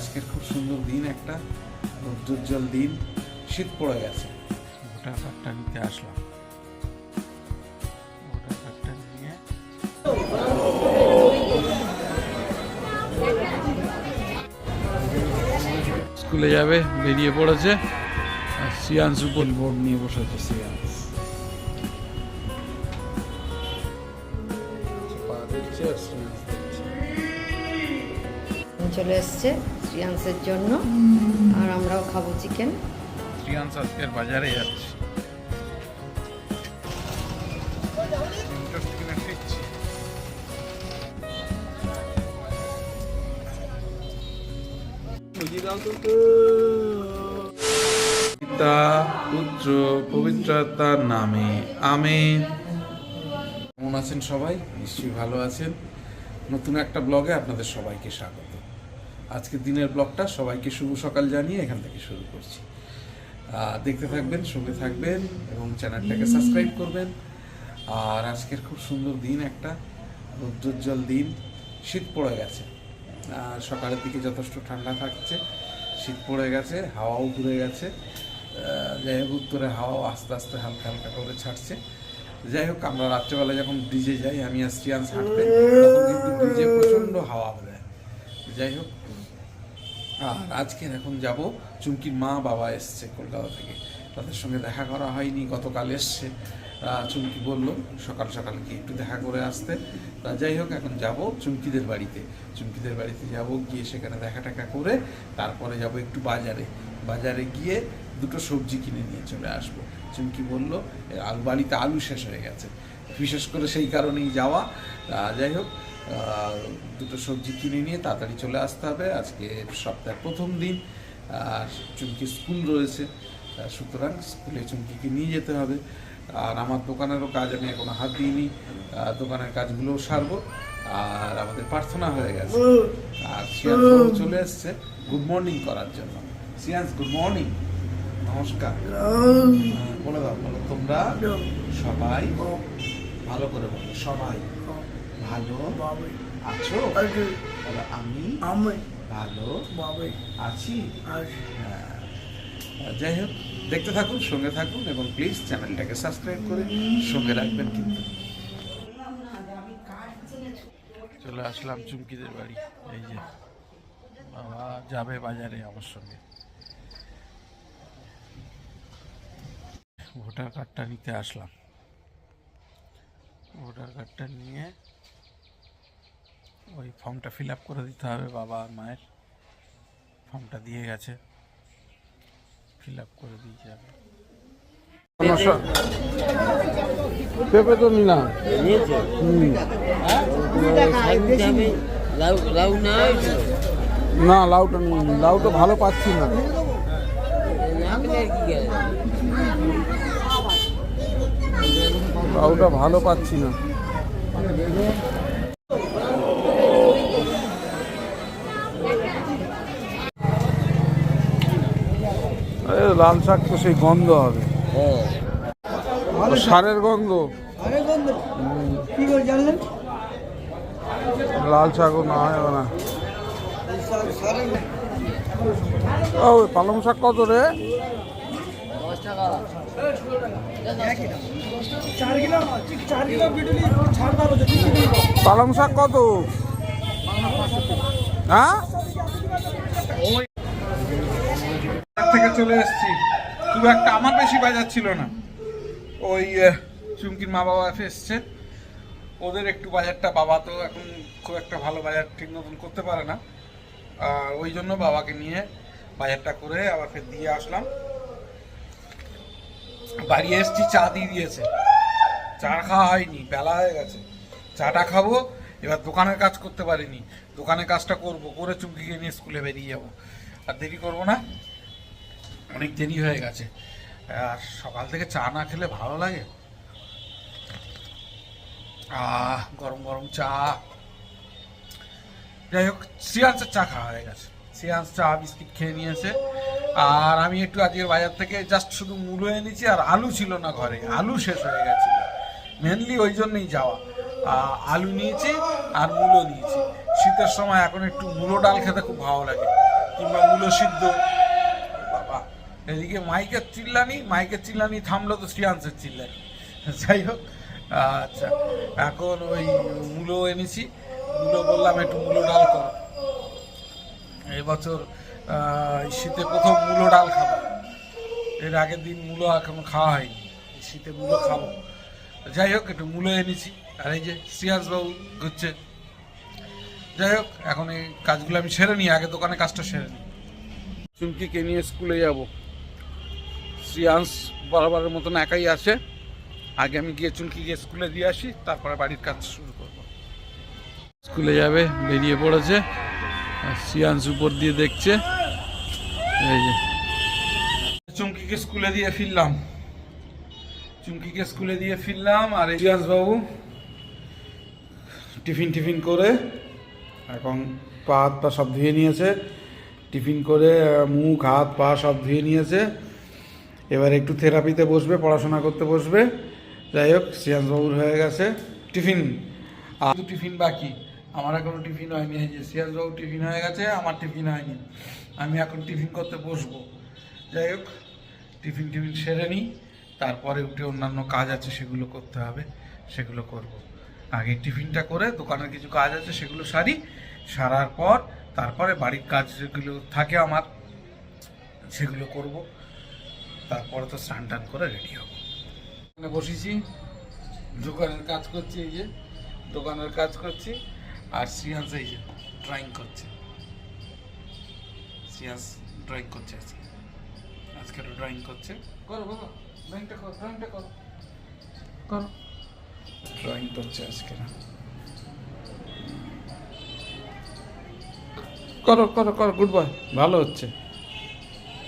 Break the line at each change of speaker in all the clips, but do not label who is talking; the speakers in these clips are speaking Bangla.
আজকের খুব সুন্দর দিন একটা রৌদ্রোজ্জ্বল দিন শীত পড়ে গেছে।
কার্ডটা নিতে আসলাম। নিয়ে স্কুলে যাবে বেরিয়ে পড়েছে। আর সিয়ান সুপন বোর্ড নিয়ে বসেছে সিয়ান
চলে এসছে। শ্রিয়াংসের জন্য। আর আমরাও খাব চিকেন
শ্রিয়াংস আজকের বাজারে যাচ্ছে।
পিতা পুত্র পবিত্রতার নামে আমেন। কেমন আছেন সবাই? নিশ্চয়ই ভালো আছেন। নতুন একটা ব্লগে আপনাদের সবাইকে স্বাগত। আজকের দিনের ব্লগটা সবাইকে শুভ সকাল জানিয়ে এখান থেকে শুরু করছি। দেখতে থাকবেন, সঙ্গে থাকবেন এবং চ্যানেলটাকে সাবস্ক্রাইব করবেন। আর আজকের খুব সুন্দর দিন একটা, রৌদ্রোজ্জ্বল দিন। শীত পড়ে গেছে। সকালের দিকে যথেষ্ট ঠান্ডা থাকছে, শীত পড়ে গেছে, হাওয়াও ঘুরে গেছে। যাই হোক, উত্তরে হাওয়াও আস্তে আস্তে হালকা হালকা করে ছাড়ছে। যাই হোক, আমরা রাত্রেবেলা যখন ব্রিজে যাই, আমি আর স্টিয়ান্স হাঁটতে তখন কিন্তু ব্রিজে প্রচণ্ড হাওয়া দেয় যাই হোক আর আজকের এখন যাব। চুমকির মা বাবা এসছে কলকাতা থেকে। তাদের সঙ্গে দেখা করা হয়নি গতকাল এসছে। চুমকি বলল সকাল সকাল গিয়ে একটু দেখা করে আসতে। তা যাই হোক এখন যাব চুমকিদের বাড়িতে। চুমকিদের বাড়িতে যাব গিয়ে সেখানে দেখা টাকা করে তারপরে যাব একটু বাজারে। বাজারে গিয়ে দুটো সবজি কিনে নিয়ে চলে আসব। চুমকি বলল "এ, আলু বাড়িতে আলু শেষ হয়ে গেছে। বিশেষ করে সেই কারণেই যাওয়া। যাই হোক দুটো সবজি কিনে নিয়ে তাড়াতাড়ি চলে আসতে হবে। আজকে সপ্তাহের প্রথম দিন আর চুমকি স্কুল রয়েছে সুতরাং স্কুলে চুমকিকে নিয়ে যেতে হবে। আর আমার দোকানেরও কাজ আমি এখনও হাত দিইনি দোকানের কাজগুলোও সারবো আর আমাদের প্রার্থনা হয়ে গেছে। আর সিয়ান্স বাবু চলে এসছে গুড মর্নিং করার জন্য। সিয়ান্স গুড মর্নিং। নমস্কার। হ্যাঁ, বলে দাও বলো তোমরা সবাই ভালো করে বলো সবাই। ভালো আছো? বলো, আমি
আমি।
ভালো আছি।
আর
হ্যাঁ। যাই হোক দেখতে থাকুন সঙ্গে থাকুন এবং প্লিজ চ্যানেলটাকে সাবস্ক্রাইব করে সঙ্গে রাখবেন কিন্তু।
চলে আসলাম চুমকিদের বাড়ি। এই যে বাবা যাবে বাজারে আমার সঙ্গে। ভোটার কার্ডটা নিতে আসলাম। ভোটার কার্ডটা নিয়ে ওই ফর্মটা ফিল আপ করে দিতে হবে বাবা আর মায়ের। ফর্মটা দিয়ে গেছে। ফিল আপ করে দিয়ে যাবে।
পেঁপে তো নিলাম
লাউ লাউ
না লাউটা নিই লাউটা ভালো পাচ্ছি না। লাউটা ভালো পাচ্ছি না আরে লাল শাক তো সেই গন্ধ হবে। ও সারের গন্ধ। লাল শাকও না হয় না। ও পালং শাক কত রে? পালং শাক কত? হ্যাঁ?
থেকে চলে এসেছি। খুব একটা আমার বেশি বাজার ছিল না। ওই চুমকির মা বাবা এসছে। ওদের একটু বাজারটা বাবা তো এখন খুব একটা ভালো বাজার ঠিক মতন করতে পারে না। আর ওই জন্য বাবাকে নিয়ে বাজারটা করে আবার ফের দিয়ে আসলাম। বাড়ি এসেছি, চা দিয়ে দিয়েছে। চা খাওয়া হয়নি বেলা হয়ে গেছে। চাটা খাব, এবার দোকানের কাজ করতে পারিনি। দোকানের কাজটা করব, করে চুমকিকে নিয়ে স্কুলে বেরিয়ে যাব। আর দেরি করব না। অনেক দেরি হয়ে গেছে। আর সকাল থেকে চা না খেলে ভালো লাগে? আহ, গরম গরম চা। যাই হোক শ্রিয়াংসের চা খাওয়া হয়ে গেছে। শ্রিয়াংস চা, বিস্কিট খেয়ে নিয়েছে। আর আমি একটু আজকের বাজার থেকে জাস্ট শুধু মূলো এনেছি আর আলু ছিল না ঘরে। আলু শেষ হয়ে গেছিল মেনলি ওই জন্যই যাওয়া। আলু নিয়েছি আর মূলো নিয়েছি। শীতের সময় এখন একটু মূলো ডাল খেতে খুব ভালো লাগে। কিংবা মূলো সিদ্ধ। এদিকে মাইকের চিল্লানি মাইকের চিল্লানি থামলো তো শ্রিয়াংসের চিল্লানি। যাই হোক আচ্ছা এখন ওই মূলো এনেছি। মূলো বললাম একটু মূলো ডাল কর। এবছর শীতে প্রথম মূলো ডাল খাব। এর আগের দিন মূলো এখনও খাওয়া হয়নি। শীতে মূলো খাব। যাই হোক, একটু মূলো এনেছি। আর এই যে শ্রিয়াংসবাবু ঘুরছে। যাই হোক, এখন এই কাজগুলো আমি সেরে নিই, আগে দোকানে কাজটা সেরে নিই।
চুমকিকে নিয়ে স্কুলে যাব। শ্রিয়াংশ বরাবরের মতন একাই আসে আগে আমি গিয়ে চুমকিকে স্কুলে দিয়ে আসি তারপরে বাড়ির কাজ শুরু করব। স্কুলে যাবে বেরিয়ে পড়েছে। শ্রিয়াংশ উপর দিয়ে দেখছে। এই যে।
চুমকিকে স্কুলে দিয়ে ফিরলাম। চুমকিকে স্কুলে দিয়ে ফিরলাম আর ইলিয়াস বাবু
টিফিন টিফিন করে এখন পা হাত পা সব ধুয়ে নিয়েছে। টিফিন করে মুখ হাত পা সব ধুয়ে নিয়েছে। এবার একটু থেরাপিতে বসবে, পড়াশোনা করতে বসবে। যাই হোক, শ্রিয়াংশবাবুর হয়ে গেছে। টিফিন?
আর টিফিন বাকি? আমার এখনও টিফিন হয়নি। এই যে সিয়াজবাবু টিফিন হয়ে গেছে, আমার টিফিন হয়নি। আমি এখন টিফিন করতে বসবো। যাই হোক, টিফিন টিফিন সেরে নিই। তারপরে উঠে অন্যান্য কাজ আছে, সেগুলো করতে হবে, সেগুলো করব। আগে টিফিনটা করে, দোকানের কিছু কাজ আছে, সেগুলো সারি। সারার পর, তারপরে বাড়ির কাজ যেগুলো থাকে আমার, সেগুলো করব। তারপরে তো স্নান টান করে রেডি হব। বসেছি দোকানের কাজ করছি এই যে দোকানের কাজ করছি আর শ্রিয়াংশ এই যে ড্রয়িং করছে। শ্রিয়াংশ ড্রয়িং করছে আজকে। আজকে ড্রয়িং করছে। করো বাবা ড্রয়িংটা করো ড্রয়িংটা করো। করো। ড্রয়িং করছে আজকে না?
করো করো করো গুড বয় ভালো হচ্ছে।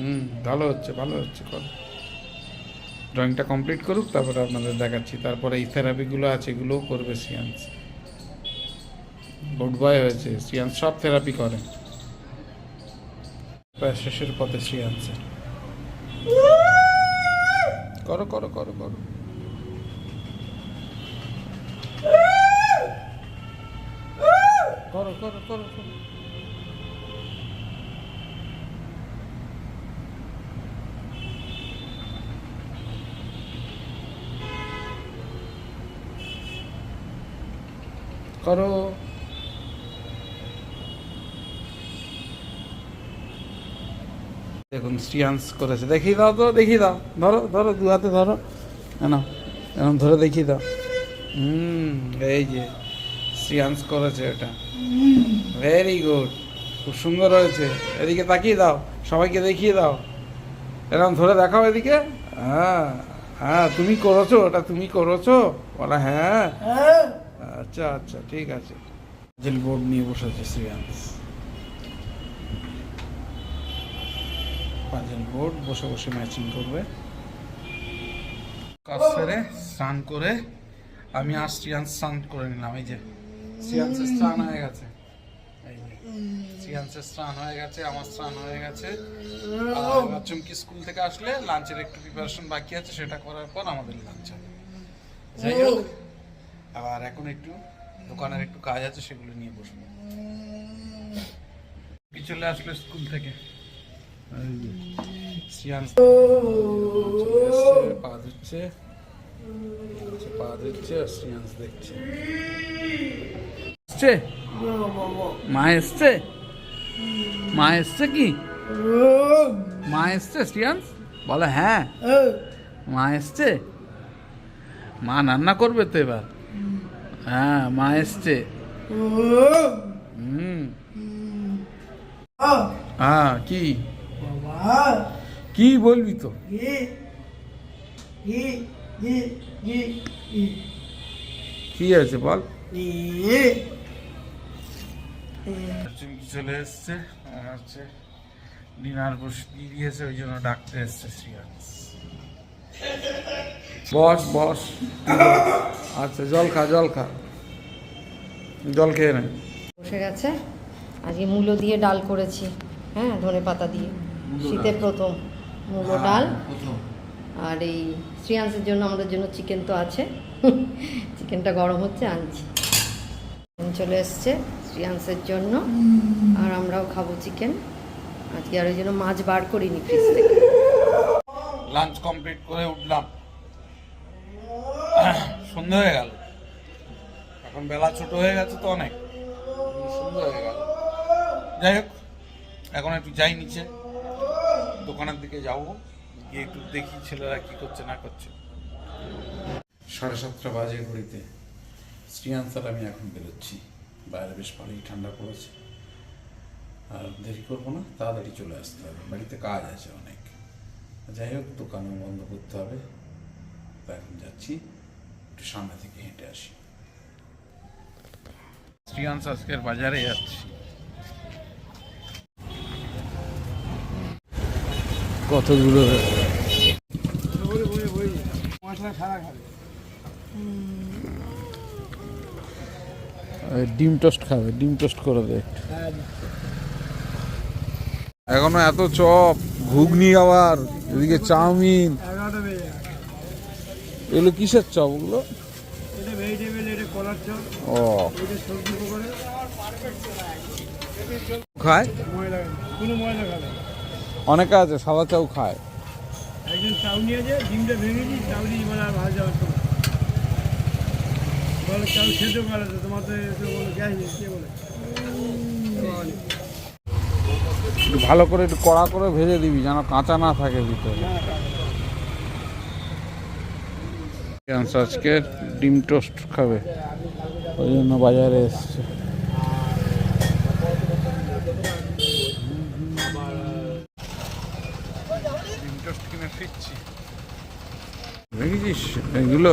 হুম, ভালো হচ্ছে ভালো হচ্ছে, করো। ড্রয়িংটা কমপ্লিট করুক, তারপরে আপনাদের দেখাচ্ছি। তারপরে এই থেরাপিগুলো আছে, এগুলোও করবে সিয়ান্স গুড বয় হয়েছে সিয়ান্স সব থেরাপি করে। প্রায় শেষের পথে সিয়ান্সের করো করো করো করো। করো করো করো করো। করো। দেখুন শ্রিয়াংশ করেছে। দেখিয়ে দাও তো, দেখিয়ে দাও। ধরো ধরো, দু হাতে ধরো। না ধরে দেখিয়ে দাও। হুম, এই যে শ্রিয়াংশ করেছে এটা। ভেরি গুড খুব সুন্দর হয়েছে। এদিকে তাকিয়ে দাও, সবাইকে দেখিয়ে দাও। এরকম ধরে দেখাও এদিকে। হ্যাঁ হ্যাঁ তুমি করেছ ওটা তুমি করেছ? বলা হ্যাঁ। আচ্ছা আচ্ছা ঠিক আছে। জেল বোর্ড নিয়ে বসে আছে শ্রিয়াংশ। পাজেল বোর্ড বসে বসে ম্যাচিং করবে।
কাজ সেরে, স্নান করে, আমি আর শ্রিয়াংশ স্নান করে নিলাম, এই যে। শ্রিয়াংশের স্নান হয়ে গেছে। এই স্নান হয়ে গেছে, আমার স্নান হয়ে গেছে। স্কুল থেকে আসলে লাঞ্চের একটু প্রিপারেশন বাকি আছে, সেটা করার পর আমাদের লাঞ্চ যাই হোক আবার এখন একটু দোকানের একটু কাজ আছে সেগুলো নিয়ে বসবো। চলে আসলো স্কুল থেকে? পা ধুচ্ছে পা ধুচ্ছে আর শ্রিয়াংশ দেখছে।
এসছে? মা এসছে? মা এসছে কি? মা এসছে শ্রিয়াংশ বলে হ্যাঁ। মা এসছে? মা রান্না করবে তো এবার। হ্যাঁ মা এসছে। হুম। হ্যাঁ কি? কি বলবি তো? কি আছে বল?
চলে এসছে? হচ্ছে ডিনার বসে দিয়ে দিয়েছে, ওই জন্য ডাকতে এসছে শ্রিয়াংশ
বস বস। আচ্ছা জল খা জল খা। জল খেয়ে নে।
বসে গেছে। আজকে মূলো দিয়ে ডাল করেছি হ্যাঁ ধনে পাতা দিয়ে। শীতে প্রথম মূলো ডাল। আর এই শ্রিয়াংসের জন্য আমাদের জন্য চিকেন তো আছে। চিকেনটা গরম হচ্ছে আনছি। চলে এসছে শ্রিয়াংসের জন্য। আর আমরাও খাব চিকেন। আজকে আর ওই জন্য মাছ বার করিনি ফ্রিজ থেকে।
লাঞ্চ কমপ্লিট করে উঠলাম। সন্ধ্যা হয়ে গেল। এখন বেলা ছোট হয়ে গেছে তো অনেক। সন্ধ্যা হয়ে গেল। যাই হোক, এখন একটু যাই নিচে। দোকানের দিকে যাব। গিয়ে একটু দেখি ছেলেরা কি করছে, না করছে। সাড়ে সাতটা বাজে ঘড়িতে। শ্রীয়ান্সার আমি এখন বেরোচ্ছি। বাইরে বেশ ভালোই ঠান্ডা পড়েছে। আর দেরি করব না, তাড়াতাড়ি চলে আসতে হবে। বাড়িতে কাজ আছে অনেক। যাই হোক, দোকানও বন্ধ করতে হবে। এখন যাচ্ছি। একটু সামনে থেকে হেঁটে আসি। শ্রীয়াংশ আজকের বাজারে যাচ্ছি।
কতগুলো? ডিম টোস্ট খাবে ডিম টোস্ট করে দে এখনও এত চপ ঘুগনি আবার এদিকে চাউমিন। এগুলো কিসের চপ ওগুলো? ও। খায়? অনেকে আছে সাদা চাউ খায়।
একজন চাউনি আছে ডিমটা ভেঙে দিই চাউনি মানে আর ভাজা হতো না। বলে চাউ সেদ্ধ করে তো তোমার তো এসে বলে গ্যাস নেই কে বলে? বলে,
একটু ভালো করে একটু কড়া করে ভেজে দিবি যেন কাঁচা না থাকে ভিতরে। আজকে ডিম টোস্ট খাবে। ওই জন্য বাজারে এসছে।
ডিম টোস্ট কিনে ফিরছি।
দেখেছিস এগুলো?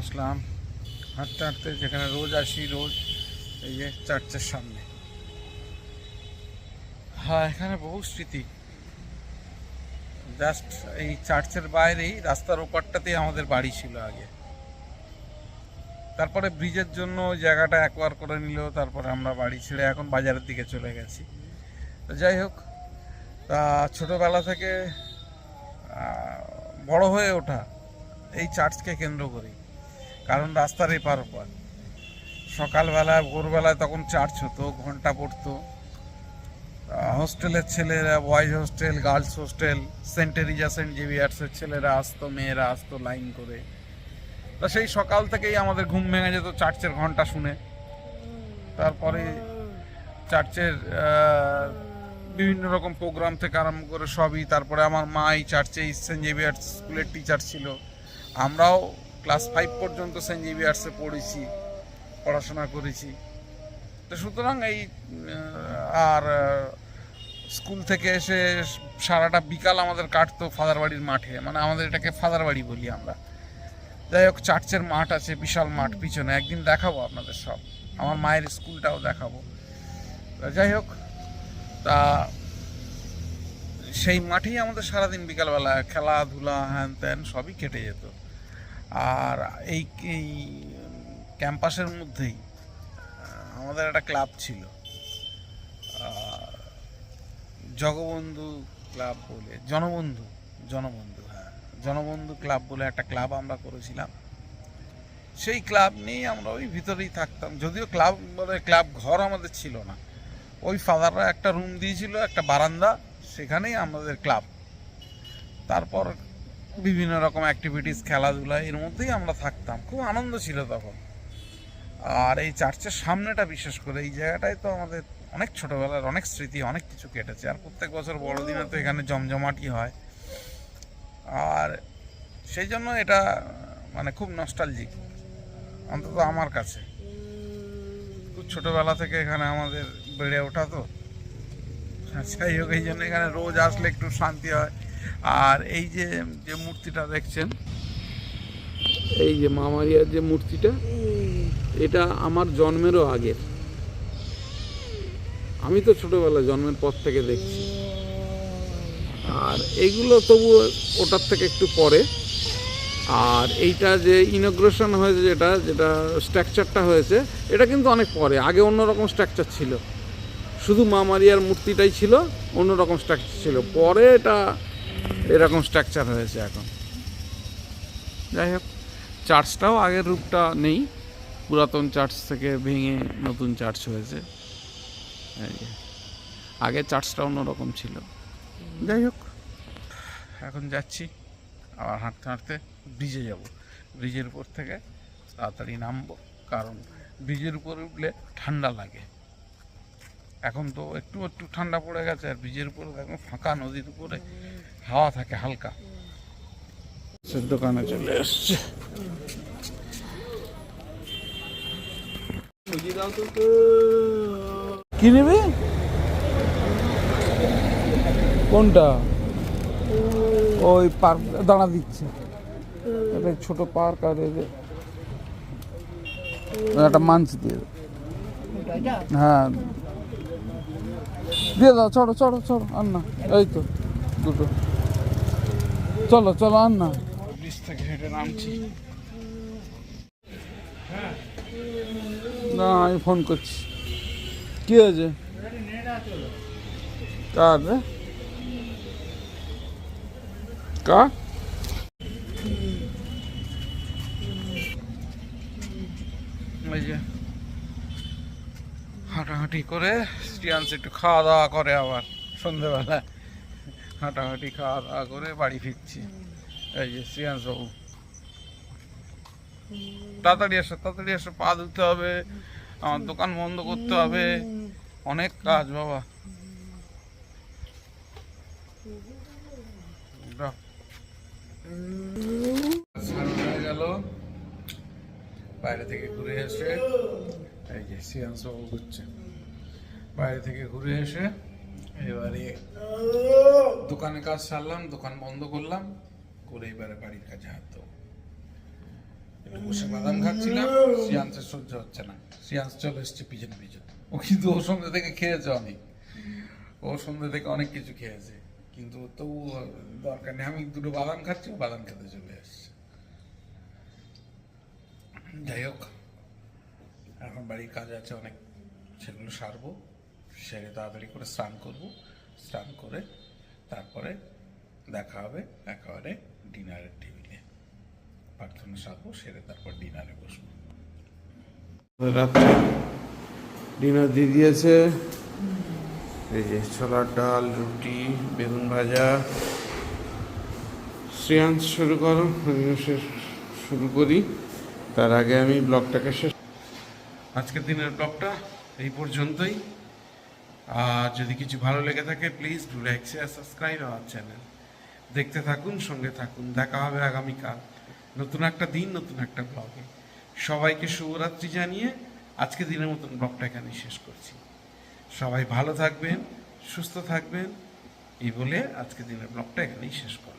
আসলাম, হাঁটতে হাঁটতে যেখানে রোজ আসি, রোজ এই যে চার্চের সামনে। হ্যাঁ এখানে বহু স্মৃতি। জাস্ট এই চার্চের বাইরেই রাস্তার ওপারটাতেই আমাদের বাড়ি ছিল আগে। তারপরে ব্রিজের জন্য জায়গাটা একবার করে নিল তারপরে আমরা বাড়ি ছেড়ে এখন বাজারের দিকে চলে গেছি। তো যাই হোক, তা ছোটোবেলা থেকে বড় হয়ে ওঠা এই চার্চকে কেন্দ্র করেই। কারণ রাস্তার এপার ওপার। সকালবেলায় ভোরবেলায় তখন চার্চ হতো, ঘণ্টা পড়তো। হোস্টেলের ছেলেরা boys hostel girls hostel saint Teresa saint জেভিয়ার্সের ছেলেরা আসতো, মেয়েরা আসতো লাইন করে। তা সেই সকাল থেকেই আমাদের ঘুম ভেঙে যেত চার্চের ঘণ্টা শুনে। তারপরে চার্চের বিভিন্ন রকম প্রোগ্রাম থেকে আরম্ভ করে সবই। তারপরে আমার মা এই চার্চে সেন্ট জেভিয়ার্স স্কুলের টিচার ছিল। আমরাও ক্লাস ফাইভ পর্যন্ত সেন্ট জেভিয়ার্সে পড়েছি পড়াশোনা করেছি। তো সুতরাং এই আর স্কুল থেকে এসে সারাটা বিকাল আমাদের কাটতো ফাদার বাড়ির মাঠে মানে আমাদের এটাকে ফাদার বাড়ি বলি আমরা। যাই হোক চার্চের মাঠ আছে বিশাল মাঠ পিছনে একদিন দেখাবো আপনাদের সব। আমার মায়ের স্কুলটাও দেখাবো। যাই হোক তা সেই মাঠেই আমাদের সারাদিন বিকালবেলা খেলাধুলা হ্যান ত্যান সবই কেটে যেত। আর এই এই ক্যাম্পাসের মধ্যেই আমাদের একটা ক্লাব ছিল। জগবন্ধু ক্লাব বলে, জনবন্ধু জনবন্ধু হ্যাঁ জনবন্ধু ক্লাব বলে একটা ক্লাব আমরা করেছিলাম। সেই ক্লাব নিয়েই আমরা ওই ভিতরেই থাকতাম। যদিও ক্লাব বলে ক্লাব ঘর আমাদের ছিল না। ওই ফাদাররা একটা রুম দিয়েছিল, একটা বারান্দা, সেখানেই আমাদের ক্লাব। তারপর বিভিন্ন রকম অ্যাক্টিভিটিস খেলাধুলা, এর মধ্যেই আমরা থাকতাম। খুব আনন্দ ছিল তখন। আর এই চার্চের সামনেটা বিশেষ করে, এই জায়গাটায় তো আমাদের অনেক ছোটবেলার অনেক স্মৃতি, অনেক কিছু কেটেছে। আর প্রত্যেক বছর বড়দিনে তো এখানে জমজমাটি হয়। আর সেই জন্য এটা মানে খুব নস্টালজিক অন্তত আমার কাছে। খুব ছোটবেলা থেকে এখানে আমাদের বেড়ে ওঠা তো। যাই হোক, এই জন্য এখানে রোজ আসলে একটু শান্তি হয়। আর এই যে যে মূর্তিটা দেখছেন, এই যে মামারিয়ার যে মূর্তিটা, এটা আমার জন্মেরও আগের। আমি তো ছোটবেলায় জন্মের পর থেকে দেখছি। আর এইগুলো তবু ওটার থেকে একটু পরে। আর এইটা যে ইনগ্রেশন হয়েছে যেটা যেটা স্ট্রাকচারটা হয়েছে, এটা কিন্তু অনেক পরে। আগে অন্যরকম স্ট্রাকচার ছিল। শুধু মা মারিয়ার মূর্তিটাই ছিল, অন্যরকম স্ট্রাকচার ছিল। পরে এটা এরকম স্ট্রাকচার হয়েছে এখন। যাই হোক চার্চটাও আগের রূপটা নেই। পুরাতন চার্চ থেকে ভেঙে নতুন চার্চ হয়েছে। আগে চার্চটা অন্যরকম ছিল। যাই হোক, এখন যাচ্ছি। আবার হাঁটতে হাঁটতে ব্রিজে যাব। ব্রিজের উপর থেকে তাড়াতাড়ি নামবো, কারণ ব্রিজের উপর উঠলে ঠান্ডা লাগে। এখন তো একটু একটু ঠান্ডা পড়ে গেছে, আর ব্রিজের উপরে দেখো ফাঁকা নদীর উপরে হাওয়া থাকে হালকা। সে দোকানে চলে এসছে কি নেবে? কোনটা? ওই পার্ক দাঁড়া দিচ্ছে। একটা ছোট পার্ক আর একটা মাঞ্চ দিয়ে। দাও। হ্যাঁ। দিয়ে দাও চড়ো চড়ো চড়ো আর না। এই তো দুটো। চলো চলো আর না। ব্রিজ থেকে হেঁটে নামছি। না আমি ফোন করছি। কি হয়েছে? কার রে? কার? হাঁটাহাঁটি করে শ্রিয়াংশ একটু খাওয়া দাওয়া করে আবার সন্ধেবেলা হাঁটাহাঁটি খাওয়া দাওয়া করে বাড়ি ফিরছি। এই যে শ্রিয়াংশ বাবু। তাড়াতাড়ি এসো তাড়াতাড়ি এসো পা ধুতে হবে আমার দোকান বন্ধ করতে হবে। অনেক কাজ বাবা। গেল। বাইরে থেকে ঘুরে এসে এই যে সিয়াংশ বাবু ঘুরছে। বাইরে থেকে ঘুরে এসে এবারে দোকানে কাজ সারলাম, দোকান বন্ধ করলাম, করে এবারে বাড়ির কাজে হাত দেবো। বসে বাদাম খাচ্ছিলাম, সিয়ান্সের সহ্য হচ্ছে না। সিয়ান্স চলে এসছে পিছন পিছন। ও কিন্তু ও সন্ধ্যে থেকে খেয়েছে অনেক। ও সন্ধ্যে থেকে অনেক কিছু খেয়েছে। কিন্তু তবু দরকার নেই, আমি দুটো বাদাম খাচ্ছি বাদাম খেতে চলে এসছে। যাই হোক, এখন বাড়ির কাজ আছে, অনেক সেগুলো সারবো। সেরে তাড়াতাড়ি করে স্নান করব। স্নান করে তারপরে দেখা হবে একেবারে ডিনারের টেবিলে। প্রার্থনা সারবো সেরে তারপর ডিনারে বসবো। রাত্রে ডিনার দিয়ে দিয়েছে। এই যে ছোলার ডাল রুটি বেগুন ভাজা। শ্রেয়াংশ শুরু করো শেষ- শুরু করি। তার আগে আমি ব্লগটাকে শেষ আজকের দিনের ব্লগটা এই পর্যন্তই। আর যদি কিছু ভালো লেগে থাকে please do like share subscribe our channel দেখতে থাকুন, সঙ্গে থাকুন। দেখা হবে আগামীকাল নতুন একটা দিন, নতুন একটা ব্লগে সবাইকে শুভরাত্রি জানিয়ে আজকে দিনের মতন ব্লগটা এখানে শেষ করছি। সবাই ভালো থাকবেন, সুস্থ থাকবেন, এই বলে আজকে দিনের ব্লগটা এখানেই শেষ করব